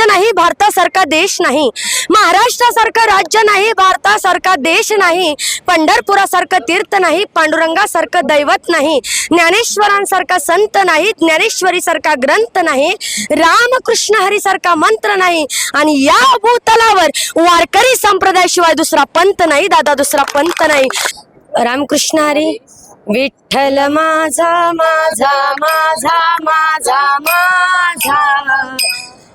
राज्य नाही भारतासारखा देश नाही. महाराष्ट्रासारखं राज्य नाही भारतासारखा देश नाही. पंढरपुरासारखं तीर्थ नाही पांडुरंगासारखं दैवत नाही. ज्ञानेश्वरांसारखा संत नाही ज्ञानेश्वरीसारखा ग्रंथ नाही. रामकृष्ण हरीसारखा मंत्र नाही. आणि या भूतलावर वारकरी संप्रदायाशिवाय दुसरा पंथ नाही दादा दुसरा पंथ नाही. रामकृष्ण हरी विठ्ठल माझा माझा माझा माझा माझा.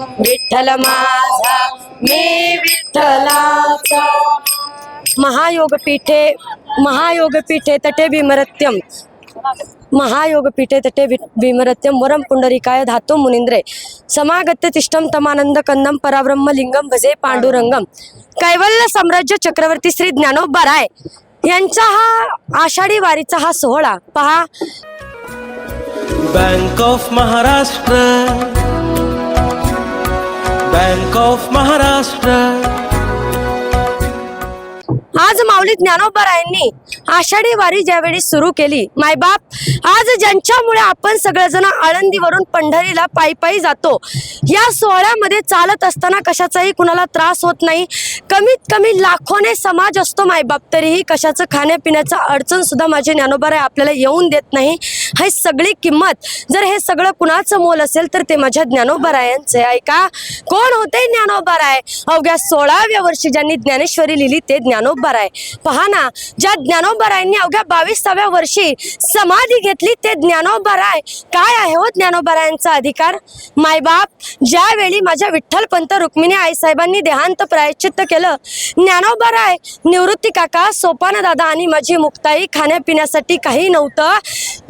विठ्ठल माझा मी विठ्ठलाचा. महायोगपीठे महायोगपीठे तटे भीमरत्यम महायोगपीठे तटे भि- भीमरत्यम वरम पुंडरीकाय धातो मुनिंद्रे. समागत्य तिष्ठम तमानंद कंदम पराब्रह्म लिंगम भजे पांडुरंगम. कैवल्य साम्राज्य चक्रवर्ती श्री ज्ञानोबा राय यांचा हा आषाढी वारीचा हा सोहळा. पहा. बँक ऑफ महाराष्ट्र महाराष्ट्र आज माऊली ज्ञानोबरायांनी आषाढी वारी ज्यावेळी सुरू केली मायबाप आज ज्यांच्यामुळे आपण सगळेजण आळंदीवरून पंढरीला पायी पायी जातो या सोहळ्यामध्ये चालत असताना कशाचाही कुणाला त्रास होत नाही. कमीत कमी लाखोने समाज असतो मायबाप तरीही कशाचं खाण्यापिण्याचा अडचण सुद्धा माझे ज्ञानोबाराय आपल्याला येऊन देत नाही. हे सगळी किंमत जर हे सगळं कुणाचं मोल असेल तर ते माझ्या ज्ञानोबारायांचे आहे ऐका. कोण होते ज्ञानोबाराय? अवघ्या सोळाव्या वर्षी ज्यांनी ज्ञानेश्वरी लिहिली ते ज्ञानोबाराय. पहा ना ज्या ज्ञानोबारायांनी अवघ्या बावीसाव्या वर्षी समाधी घेतली. ते ज्ञानोबाराय काय आहे हो ज्ञानोबारायांचा अधिकार? मायबाप ज्यावेळी माझ्या विठ्ठलपंत रुक्मिणी आईसाहेबांनी देहांत प्रायश्चित्त केलं ज्ञानोबाराय निवृत्ती काका सोपानदादा आणि माझी मुक्ताई खाण्यापिण्यासाठी काही नव्हतं.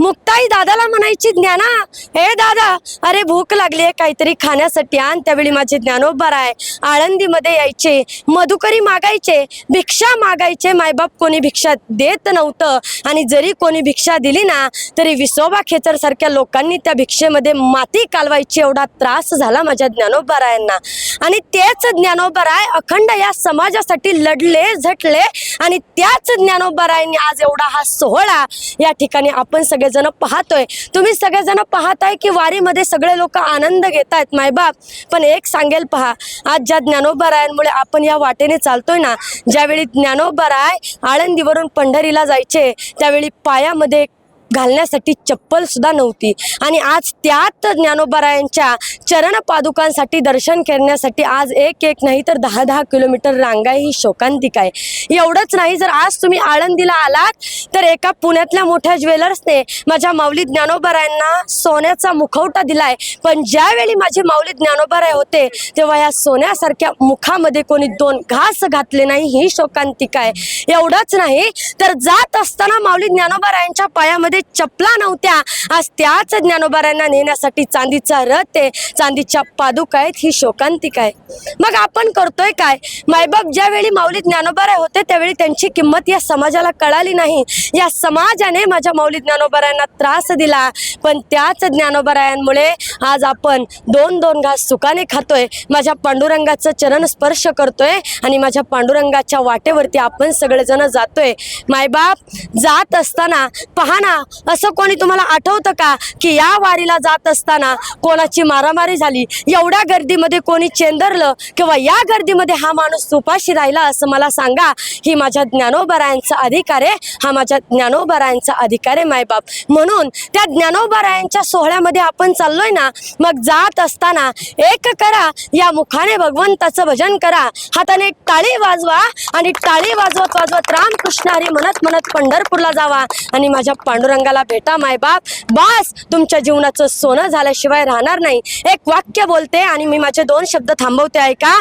मुक्ताई दादाला म्हणायची ज्ञाना हे दादा अरे भूक लागली आहे काहीतरी खाण्यासाठी आण त्यावेळी माझे ज्ञानोबाराय आळंदीमध्ये यायचे मधुकरी मागायचे भिक्षा मागायचे मायबाप कोणी भिक्षा देत नव्हतं. आणि जरी कोणी भिक्षा दिली ना तरी विसोबा खेचर सारख्या लोकांनी त्या भिक्षेमध्ये माती कालवायची एवढा त्रास झाला माझ्या ज्ञानोबरायांना आणि तेच ज्ञानोबराय अखंड या समाजासाठी लढले झटले. आणि त्याच ज्ञानोबरायांनी आज एवढा हा सोहळा या ठिकाणी आपण सगळेजण पाहतोय. तुम्ही सगळेजण पाहताय की वारीमध्ये सगळे लोक आनंद घेत आहेत मायबाप पण एक सांगेल पहा आज ज्या ज्ञानोबारायांमुळे आपण या वाटेने चालतोय ना ज्यावेळी ज्ञानोबाराय आळंदीवरून पंढरीला जायचे त्यावेळी पायामध्ये घालण्यासाठी चप्पल सुद्धा नव्हती. आणि आज त्यात ज्ञानोबारायांच्या चरण पादुकांसाठी दर्शन करण्यासाठी आज एक एक नाही तर दहा दहा किलोमीटर रांगा ही शोकांतिक आहे. एवढंच नाही जर आज तुम्ही आळंदीला आलात तर एका पुण्यातल्या मोठ्या ज्वेलर्सने माझ्या माऊली ज्ञानोबारायांना सोन्याचा मुखवटा दिलाय. पण ज्यावेळी माझे माऊली ज्ञानोबाराय होते तेव्हा या सोन्यासारख्या मुखामध्ये कोणी दोन घास घातले नाही ही शोकांतिका आहे. एवढंच नाही तर जात असताना माऊली ज्ञानोबारायांच्या पायामध्ये चपला नव्हत्या. आज त्याच ज्ञानोबाऱ्यांना नेण्यासाठी चांदीचा रथ आहे. चांदीच्या पादुका आहेत ही शोकांतिक आहे. मग आपण करतोय काय? मायबाप ज्यावेळी माऊली ज्ञानोबाराय होते त्यावेळी त्यांची किंमत या समाजाला कळाली नाही. या समाजाने माझ्या माऊली ज्ञानोबारायांना त्रास दिला. पण त्याच ज्ञानोबारायांमुळे आज आपण दोन दोन घास सुखाने खातोय. माझ्या पांडुरंगाचं चरण स्पर्श करतोय आणि माझ्या पांडुरंगाच्या वाटेवरती आपण सगळेजण जातोय. मायबाप जात असताना पहा ना असं कोणी तुम्हाला आठवतं का की या वारीला जात असताना कोणाची मारामारी झाली? एवढ्या गर्दीमध्ये कोणी चेंदरलं किंवा या गर्दीमध्ये हा माणूस उपाशी राहिला असं मला सांगा. ही माझ्या ज्ञानोबरायांचा अधिकार आहे. हा माझ्या ज्ञानोबरायांचा अधिकार आहे मायबाप. म्हणून त्या ज्ञानोबरायांच्या सोहळ्यामध्ये आपण चाललोय ना मग जात असताना एक करा या मुखाने भगवंताचं भजन करा. हाताने टाळी वाजवा आणि टाळी वाजवत वाजवत रामकृष्ण हरी म्हणत म्हणत पंढरपूरला जावा आणि माझ्या पांडुरंग पांडुरंगाला भेटा मायबाप बास तुमच्या जीवनाचं सोनं झाल्याशिवाय राहणार नाही. एक वाक्य बोलते आणि मी माझे दोन शब्द थांबवते ऐका.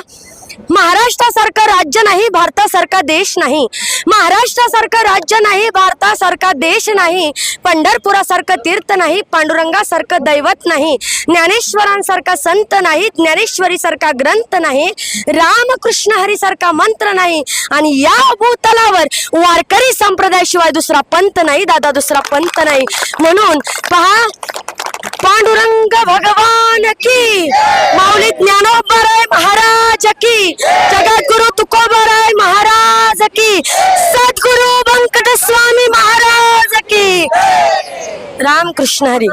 महाराष्ट्रासारखं राज्य नाही भारतासारखा देश नाही. महाराष्ट्रासारखं राज्य नाही भारतासारखा देश नाही. पंढरपुरासारखं तीर्थ नाही पांडुरंगासारखं दैवत नाही. ज्ञानेश्वरांसारखा संत नाही ज्ञानेश्वरीसारखा ग्रंथ नाही. रामकृष्ण हरीसारखा मंत्र नाही. आणि या भूतलावर वारकरी संप्रदायाशिवाय दुसरा पंथ नाही दादा दुसरा पंथ नाही. म्हणून पहा पांडुरंग भगवान की। माऊली ज्ञानोबराय महाराज की। जगद्गुरु तुकोबराय महाराज की। सद्गुरु व्यंकट स्वामी महाराज की। रामकृष्ण हरी।